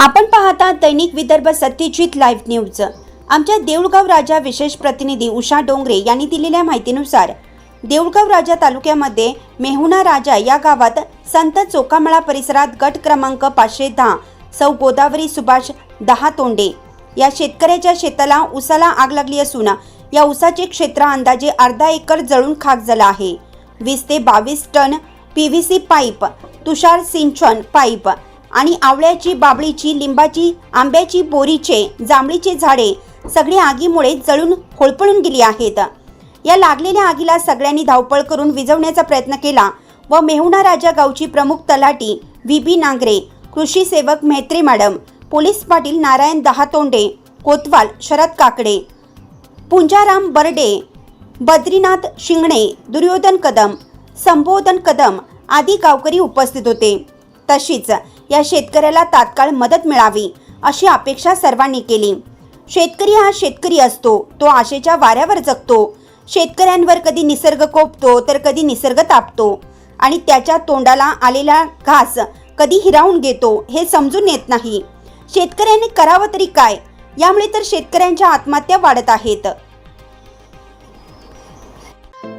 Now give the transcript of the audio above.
आपण पाहता दैनिक Vidarbha Satyajit live news. आमच्या देऊळगाव राजा विशेष प्रतिनिधी उषा डोंगरे यांनी दिलेल्या माहितीनुसार देऊळगाव राजा तालुक्यामध्ये मेहुणा राजा या गावात संत चोकामळा परिसरात गट क्रमांक पाचशे दहा सौ गोदावरी सुभाष दहा तोंडे. या शेतकऱ्याच्या शेताला उसाला आग लागली असून या उसाचे क्षेत्र अंदाजे अर्धा एकर जळून खाक झाला आहे. वीस ते बावीस ton P V C pipe तुषार सिंचन पाईप आणि आवळ्याची बाबळीची लिंबाची आंब्याची बोरीचे जांभळीचे झाडे सगळी आगीमुळे जळून होळपळून गेली आहेत. या लागलेल्या आगीला सगळ्यांनी धावपळ करून विझवण्याचा प्रयत्न केला व मेहुणा राजा गावची प्रमुख तलाटी व्ही. बी. नांगरे कृषी सेवक म्हेत्रे मॅडम पोलीस पाटील नारायण दहातोंडे कोतवाल शरद काकडे पुंजाराम बर्डे बद्रीनाथ शिंगणे दुर्योधन कदम संबोधन कदम आदी गावकरी उपस्थित होते. तशीच या शेतकऱ्याला तात्काळ मदत मिळावी अशी अपेक्षा सर्वांनी केली. शेतकरी हा शेतकरी असतो तो आशेच्या वाऱ्यावर जगतो. शेतकऱ्यांवर कधी निसर्ग कोपतो तर कधी निसर्ग तापतो. आणि त्याच्या तोंडाला आलेला घास कधी हिरावून घेतो हे समजून येत नाही. शेतकऱ्यांनी करावं तरी काय? यामुळे तर शेतकऱ्यांच्या आत्महत्या वाढत आहेत.